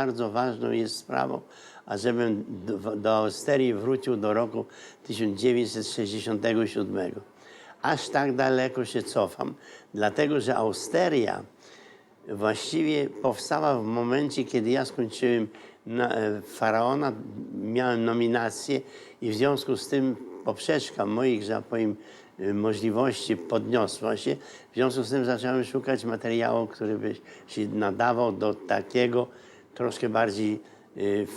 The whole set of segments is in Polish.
Bardzo ważną jest sprawą, ażebym do, do Austerii wrócił do roku 1967. Aż tak daleko się cofam, dlatego że Austeria właściwie powstała w momencie, kiedy ja skończyłem na, e, Faraona, miałem nominację i w związku z tym poprzeczka moich, że tak powiem, e, możliwości podniosła się. W związku z tym zacząłem szukać materiału, który by się nadawał do takiego troszkę bardziej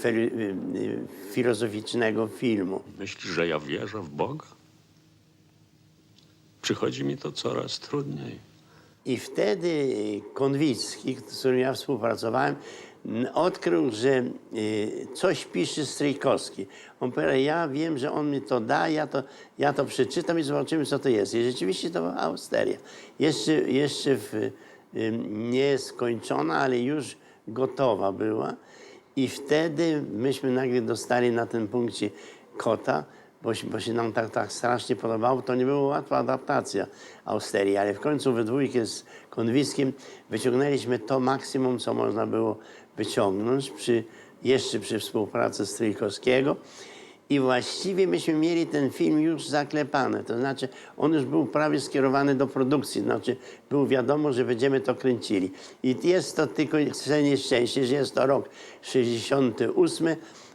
fel- e, e, filozoficznego filmu. Myślisz, że ja wierzę w Boga? Przychodzi mi to coraz trudniej. I wtedy Konwicki, z którym ja współpracowałem, odkrył, że y, coś pisze Stryjkowski. On powiedział, ja wiem, że on mi to da, ja to, ja to przeczytam i zobaczymy, co to jest. I rzeczywiście to była Austeria. Jeszcze, jeszcze w, y, nie skończona, ale już gotowa była. I wtedy myśmy nagle dostali na tym punkcie kota, bo, bo się nam tak, tak strasznie podobało. To nie była łatwa adaptacja Austerii, ale w końcu we dwójkę z Konwiskiem wyciągnęliśmy to maksimum, co można było wyciągnąć przy, jeszcze przy współpracy Stryjkowskiego. I właściwie myśmy mieli ten film już zaklepany, to znaczy on już był prawie skierowany do produkcji, znaczy było wiadomo, że będziemy to kręcili. I jest to tylko nieszczęście, że jest to rok 68,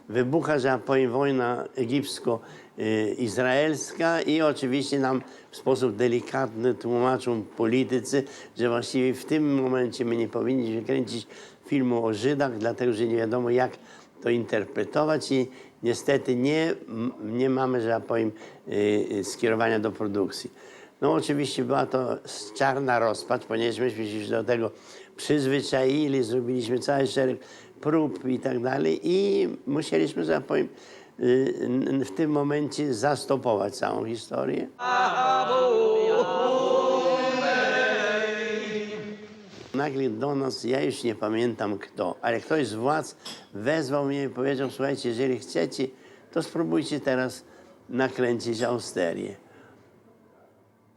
wybucha, że powiem, wojna egipsko-izraelska i oczywiście nam w sposób delikatny tłumaczą politycy, że właściwie w tym momencie my nie powinniśmy kręcić filmu o Żydach, dlatego że nie wiadomo jak to interpretować. I niestety nie, nie mamy, że ja powiem, y, y, skierowania do produkcji. No oczywiście była to czarna rozpacz, ponieważ myśmy się do tego przyzwyczaili, zrobiliśmy cały szereg prób i tak dalej i musieliśmy, że ja powiem, y, w tym momencie zastopować całą historię. Nagle do nas, ja już nie pamiętam kto, ale ktoś z władz wezwał mnie i powiedział, słuchajcie, jeżeli chcecie, to spróbujcie teraz nakręcić Austerię.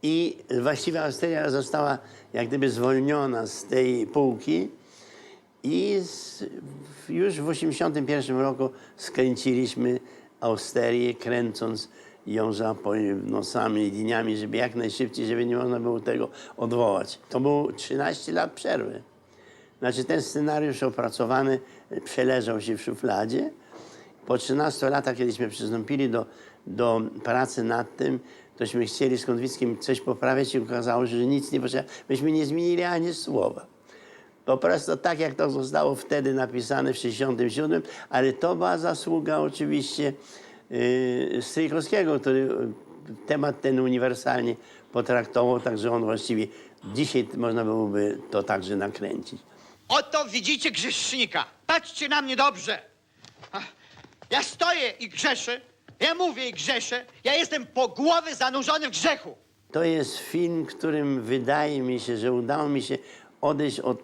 I właściwie Austeria została jak gdyby zwolniona z tej półki i z, już w 1981 roku skręciliśmy Austerię, kręcąc ją za powiem, nosami i liniami, żeby jak najszybciej, żeby nie można było tego odwołać. To było 13 lat przerwy. Znaczy ten scenariusz opracowany e, przeleżał się w szufladzie. Po 13 latach, kiedyśmy przystąpili do, do pracy nad tym, tośmy chcieli z Konwickim coś poprawiać i okazało się, że nic nie potrzeba. Myśmy nie zmienili ani słowa. Po prostu tak, jak to zostało wtedy napisane w 67, ale to była zasługa oczywiście Stryjkowskiego, który y, temat ten uniwersalnie potraktował, także on właściwie dzisiaj można byłoby to także nakręcić. Oto widzicie grzesznika. Patrzcie na mnie dobrze. Ja stoję i grzeszę. Ja mówię i grzeszę. Ja jestem po głowę zanurzony w grzechu. To jest film, którym wydaje mi się, że udało mi się odejść od,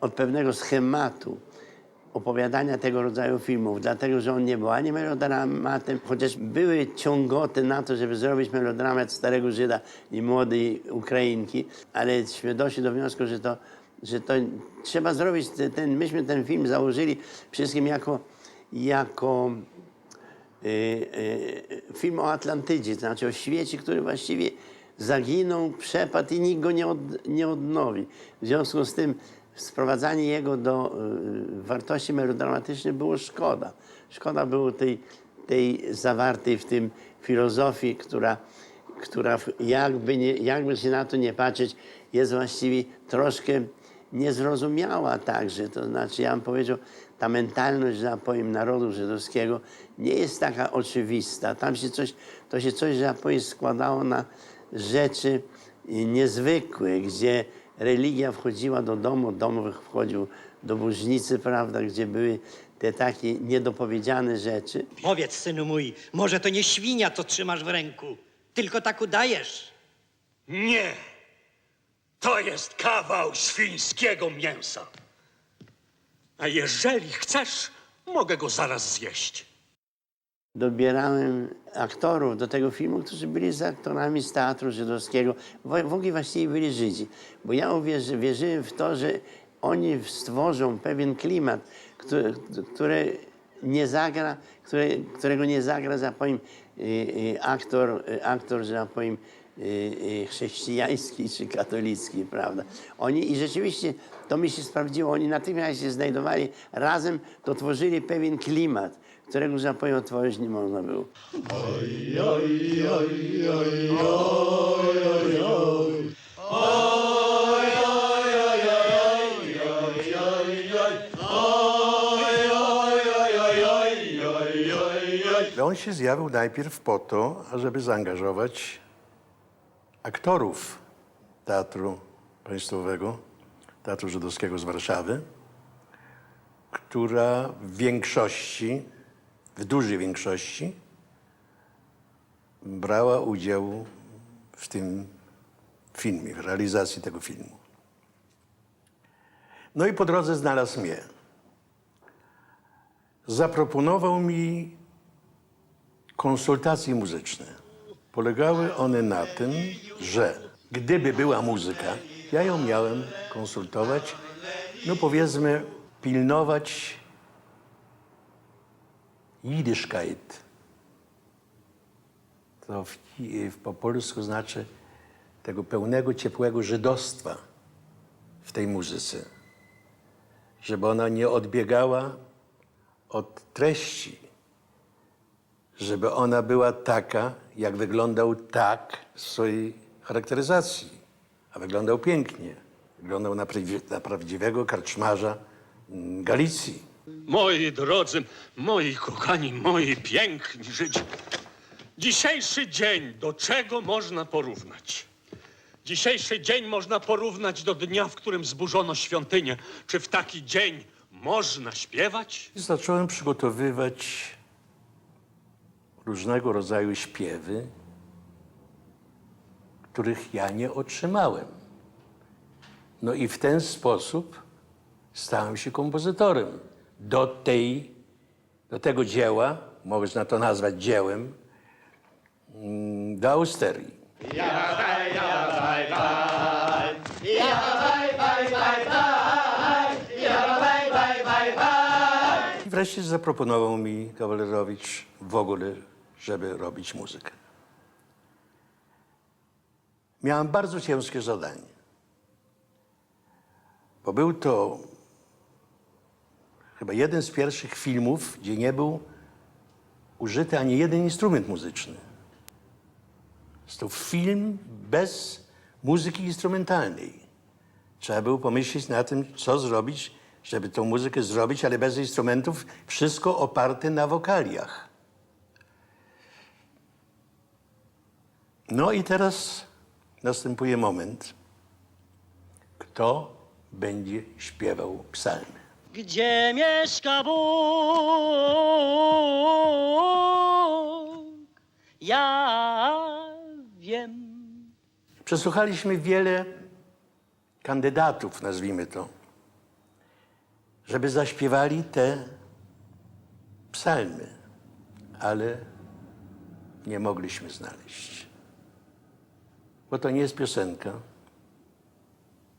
od pewnego schematu opowiadania tego rodzaju filmów, dlatego że on nie był ani melodramatem, chociaż były ciągoty na to, żeby zrobić melodramat Starego Żyda i Młodej Ukrainki, aleśmy doszli do wniosku, że to, że to trzeba zrobić te- ten, myśmy ten film założyli wszystkim jako, jako y, y, film o Atlantydzie, to znaczy o świecie, który właściwie zaginął, przepadł i nikt go nie, od, nie odnowi. W związku z tym sprowadzanie jego do y, wartości melodramatycznej było szkoda. Szkoda było tej, tej zawartej w tym filozofii, która, która jakby, nie, jakby się na to nie patrzeć, jest właściwie troszkę niezrozumiała także. To znaczy, ja bym powiedział, ta mentalność, że tak powiem, narodu żydowskiego nie jest taka oczywista. Tam się coś, to się coś, że tak powiem, składało na rzeczy niezwykłe, gdzie religia wchodziła do domu, dom wchodził do burznicy, prawda, gdzie były te takie niedopowiedziane rzeczy. Powiedz, synu mój, może to nie świnia, co trzymasz w ręku, tylko tak udajesz. Nie! To jest kawał świńskiego mięsa. A jeżeli chcesz, mogę go zaraz zjeść. Dobierałem aktorów do tego filmu, którzy byli z aktorami z teatru żydowskiego. W ogóle właściwie byli Żydzi. Bo ja uwierzy, wierzyłem w to, że oni stworzą pewien klimat które, które nie zagra, które, którego nie zagra, że tak powiem, y, y, aktor, y, aktor, że tak powiem, chrześcijański czy katolicki, prawda? Oni i rzeczywiście to mi się sprawdziło, oni natychmiast się znajdowali razem, to tworzyli pewien klimat, którego, tak powiem, otworzyć nie można było. On się zjawił najpierw po to, ażeby zaangażować aktorów Teatru Państwowego, Teatru Żydowskiego z Warszawy, która w większości, w dużej większości, brała udział w tym filmie, w realizacji tego filmu. No i po drodze znalazł mnie. Zaproponował mi konsultacje muzyczne. Polegały one na tym, że gdyby była muzyka, ja ją miałem konsultować, no powiedzmy, pilnować Yiddishkeit. To w, w, po polsku znaczy tego pełnego, ciepłego żydostwa w tej muzyce. Żeby ona nie odbiegała od treści, żeby ona była taka, jak wyglądał tak w swojej charakteryzacji. A wyglądał pięknie. Wyglądał na, na prawdziwego karczmarza Galicji. Moi drodzy, moi kochani, moi piękni Żydzi. Dzisiejszy dzień do czego można porównać? Dzisiejszy dzień można porównać do dnia, w którym zburzono świątynię. Czy w taki dzień można śpiewać? Zacząłem przygotowywać różnego rodzaju śpiewy, których ja nie otrzymałem. No i w ten sposób stałem się kompozytorem do, tej, do tego dzieła, można to nazwać dziełem, mm, do Austerii. I wreszcie zaproponował mi Kawalerowicz w ogóle, żeby robić muzykę. Miałem bardzo ciężkie zadanie, bo był to chyba jeden z pierwszych filmów, gdzie nie był użyty ani jeden instrument muzyczny. Jest to film bez muzyki instrumentalnej. Trzeba było pomyśleć na tym, co zrobić, żeby tą muzykę zrobić, ale bez instrumentów, wszystko oparte na wokaliach. No i teraz następuje moment, kto będzie śpiewał psalmy. Gdzie mieszka Bóg? Ja wiem. Przesłuchaliśmy wiele kandydatów, nazwijmy to, żeby zaśpiewali te psalmy, ale nie mogliśmy znaleźć. Bo to nie jest piosenka,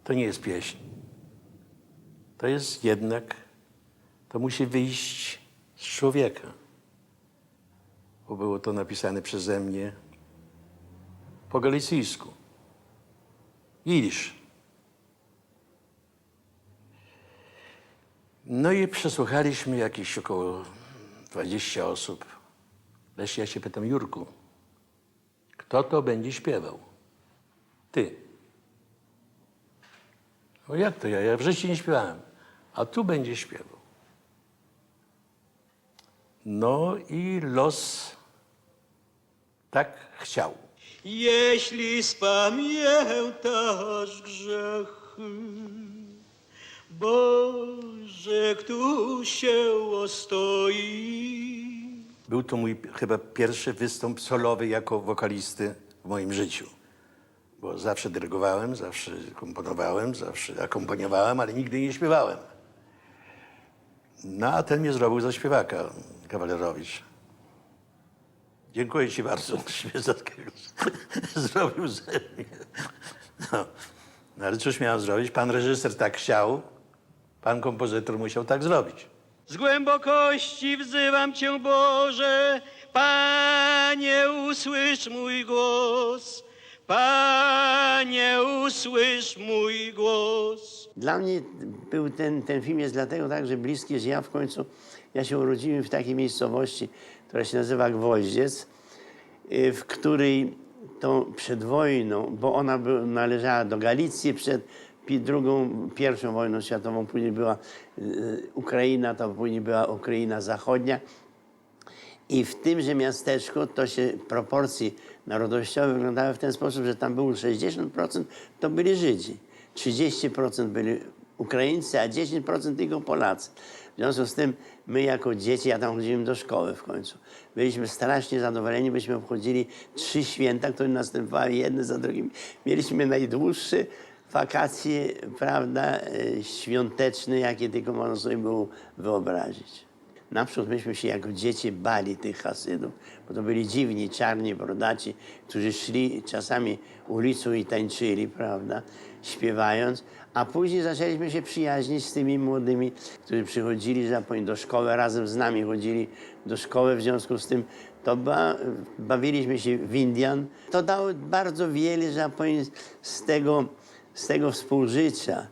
to nie jest pieśń. To jest jednak, to musi wyjść z człowieka. Bo było to napisane przeze mnie po galicyjsku. Jidysz. No i przesłuchaliśmy jakieś około 20 osób. Wreszcie ja się pytam, Jurku, kto to będzie śpiewał? Ty. No jak to ja? Ja w życiu nie śpiewałem. A tu będzie śpiewał. No i los tak chciał. Jeśli spamiętasz grzechy, Boże, któż się ostoi. Był to mój chyba pierwszy występ solowy jako wokalisty w moim życiu. Bo zawsze dyrygowałem, zawsze komponowałem, zawsze akompaniowałem, ale nigdy nie śpiewałem. No a ten mnie zrobił za śpiewaka, kawalerowicz. Dziękuję ci bardzo, że takiego zrobił ze mnie. No. no ale cóż miałem zrobić? Pan reżyser tak chciał, pan kompozytor musiał tak zrobić. Z głębokości wzywam Cię, Boże, Panie, usłysz mój głos. Panie, usłysz mój głos. Dla mnie był ten, ten film jest dlatego tak, że bliski jest ja w końcu. Ja się urodziłem w takiej miejscowości, która się nazywa Gwoździec, y, w której to przed wojną, bo ona należała do Galicji przed drugą, pierwszą wojną światową, później była y, Ukraina, to później była Ukraina Zachodnia. I w tymże miasteczku to się proporcje narodowościowe wyglądały w ten sposób, że tam było 60% to byli Żydzi, 30% byli Ukraińcy, a 10% tylko Polacy. W związku z tym my jako dzieci, ja tam chodziłem do szkoły w końcu, byliśmy strasznie zadowoleni, byśmy obchodzili trzy święta, które następowały jedne za drugim. Mieliśmy najdłuższe wakacje, prawda, e, świąteczne, jakie tylko można sobie było wyobrazić. Naprzód myśmy się jako dzieci bali tych Hasydów, bo to byli dziwni, czarni, brodaci, którzy szli czasami ulicą i tańczyli, prawda, śpiewając, a później zaczęliśmy się przyjaźnić z tymi młodymi, którzy przychodzili że tak do szkoły, razem z nami chodzili do szkoły, w związku z tym to ba, bawiliśmy się w Indian. To dało bardzo wiele, że tak z tego, z tego współżycia.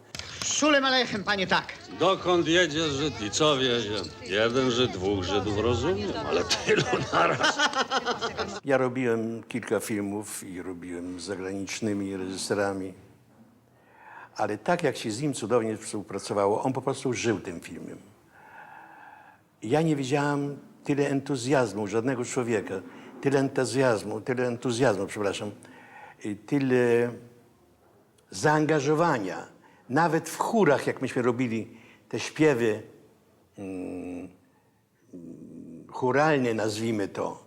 Szulem alechem, panie, tak. Dokąd jedzie Żyd i co wiezie? Jeden Żyd, dwóch Żydów, rozumiem, ale tylu naraz. Ja robiłem kilka filmów i robiłem z zagranicznymi reżyserami. Ale tak jak się z nim cudownie współpracowało, on po prostu żył tym filmem. Ja nie widziałam tyle entuzjazmu żadnego człowieka, tyle entuzjazmu, tyle entuzjazmu, przepraszam, i tyle zaangażowania. Nawet w chórach, jak myśmy robili te śpiewy mm, chóralnie, nazwijmy to,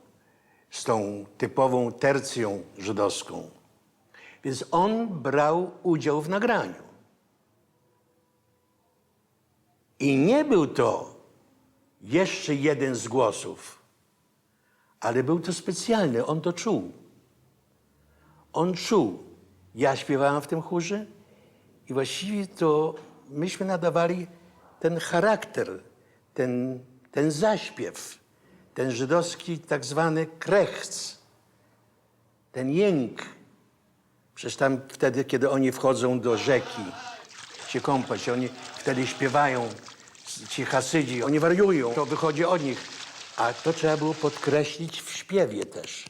z tą typową tercją żydowską. Więc on brał udział w nagraniu. I nie był to jeszcze jeden z głosów, ale był to specjalny, on to czuł. On czuł. Ja śpiewałem w tym chórze i właściwie to myśmy nadawali ten charakter, ten, ten zaśpiew, ten żydowski tak zwany krechc, ten jęk. Przecież tam wtedy, kiedy oni wchodzą do rzeki, się kąpać, oni wtedy śpiewają, ci hasydzi, oni wariują, to wychodzi od nich. A to trzeba było podkreślić w śpiewie też.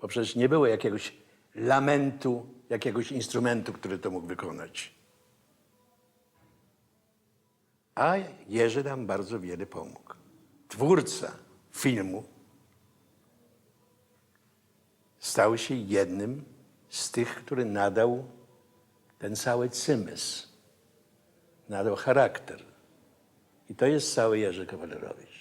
Bo przecież nie było jakiegoś lamentu, jakiegoś instrumentu, który to mógł wykonać. A Jerzy nam bardzo wiele pomógł. Twórca filmu stał się jednym z tych, który nadał ten cały cymys, nadał charakter. I to jest cały Jerzy Kawalerowicz.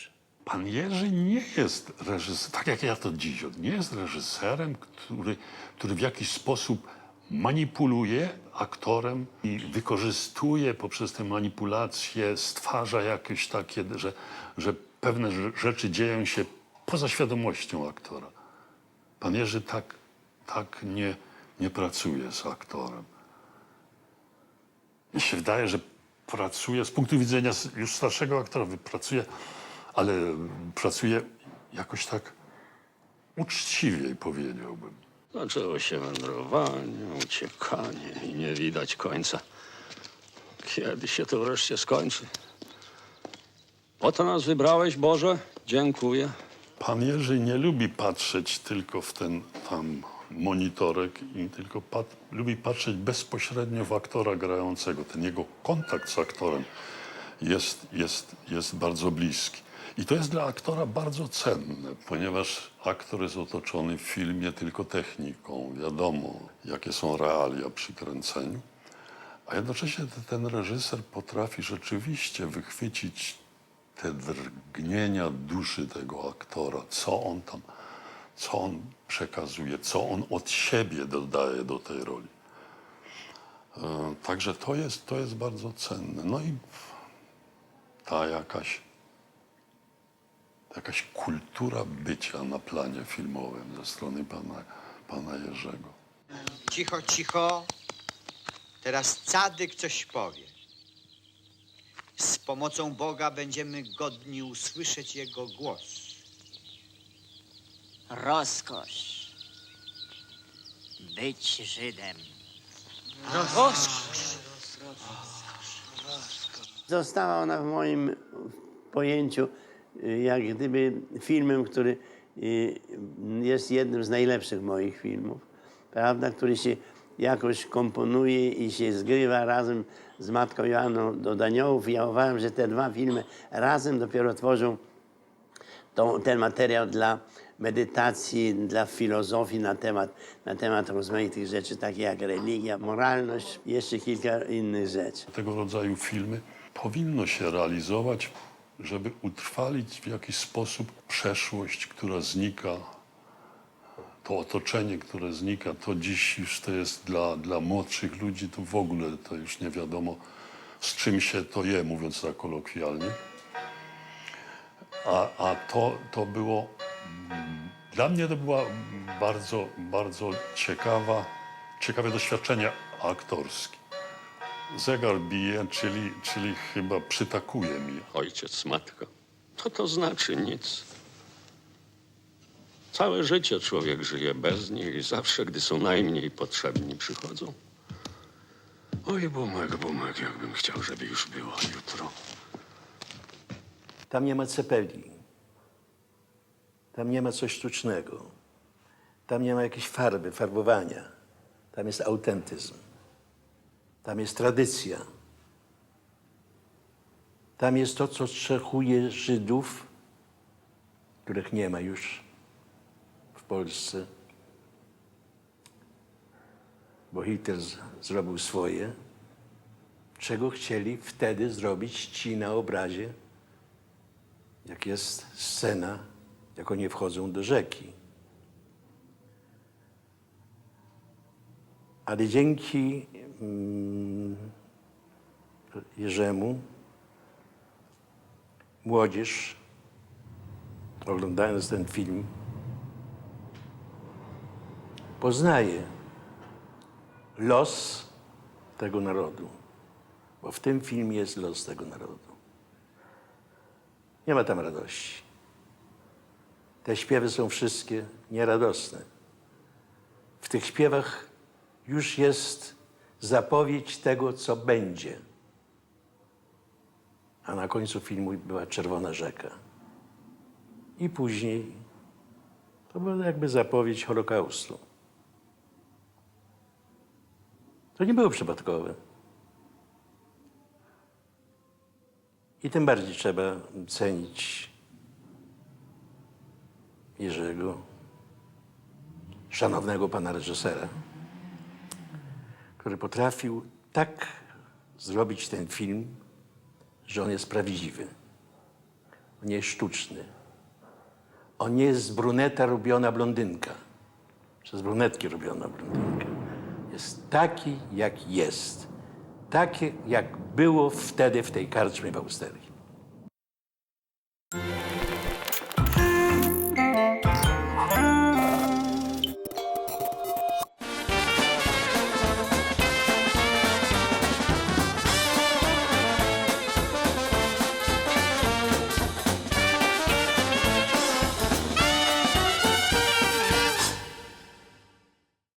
Pan Jerzy nie jest reżyserem, tak jak ja to dziś, nie jest reżyserem, który, który w jakiś sposób manipuluje aktorem i wykorzystuje poprzez te manipulacje, stwarza jakieś takie, że, że pewne rze- rzeczy dzieją się poza świadomością aktora. Pan Jerzy tak, tak nie, nie pracuje z aktorem. Mi się wydaje, że pracuje z punktu widzenia już starszego aktora, pracuje, ale pracuje jakoś tak uczciwiej, powiedziałbym. Zaczęło się wędrowanie, uciekanie i nie widać końca. Kiedy się to wreszcie skończy? Po to nas wybrałeś, Boże? Dziękuję. Pan Jerzy nie lubi patrzeć tylko w ten tam monitorek i tylko pat, lubi patrzeć bezpośrednio w aktora grającego. Ten jego kontakt z aktorem jest, jest, jest bardzo bliski. I to jest dla aktora bardzo cenne, ponieważ aktor jest otoczony w filmie tylko techniką. Wiadomo, jakie są realia przy kręceniu. A jednocześnie te- ten reżyser potrafi rzeczywiście wychwycić te drgnienia duszy tego aktora, co on tam, co on przekazuje, co on od siebie dodaje do tej roli. E, Także to jest, to jest bardzo cenne. No i ta jakaś, jakaś kultura bycia na planie filmowym ze strony pana, pana Jerzego. Cicho, cicho. Teraz cadyk coś powie. Z pomocą Boga będziemy godni usłyszeć Jego głos. Rozkosz. Być Żydem. Została ona w moim pojęciu jak gdyby filmem, który y, jest jednym z najlepszych moich filmów, prawda, który się jakoś komponuje i się zgrywa razem z Matką Joanną do Daniołów. Ja uważam, że te dwa filmy razem dopiero tworzą ten materiał dla medytacji, dla filozofii na temat, na temat rozmaitych rzeczy, takich jak religia, moralność, jeszcze kilka innych rzeczy. Tego rodzaju filmy powinno się realizować, żeby utrwalić w jakiś sposób przeszłość, która znika, to otoczenie, które znika, to dziś już to jest dla, dla młodszych ludzi, to w ogóle to już nie wiadomo, z czym się to je, mówiąc tak kolokwialnie. A, a to, to było, dla mnie to była bardzo, bardzo ciekawa, ciekawe doświadczenie aktorskie. Zegar bije, czyli, czyli chyba przytakuje mi. Ojciec, matka. To to znaczy nic. Całe życie człowiek żyje bez nich i zawsze, gdy są najmniej potrzebni, przychodzą. Oj, bumek, bumek, jakbym chciał, żeby już było jutro. Tam nie ma cepeli. Tam nie ma coś sztucznego. Tam nie ma jakiejś farby, farbowania. Tam jest autentyzm. Tam jest tradycja. Tam jest to, co cechuje Żydów, których nie ma już w Polsce, bo Hitler zrobił swoje, czego chcieli wtedy zrobić ci na obrazie, jak jest scena, jak oni wchodzą do rzeki. Ale dzięki Jerzemu młodzież, oglądając ten film, poznaje los tego narodu, bo w tym filmie jest los tego narodu. Nie ma tam radości. Te śpiewy są wszystkie nieradosne. W tych śpiewach już jest zapowiedź tego, co będzie. A na końcu filmu była Czerwona Rzeka. I później to była jakby zapowiedź Holokaustu. To nie było przypadkowe. I tym bardziej trzeba cenić Jerzego, szanownego pana reżysera, który potrafił tak zrobić ten film, że on jest prawdziwy. On nie jest sztuczny. On nie jest z bruneta robiona blondynka. Przez brunetki robiona blondynka. Jest taki, jak jest. Takie, jak było wtedy w tej karczmie w Austerii.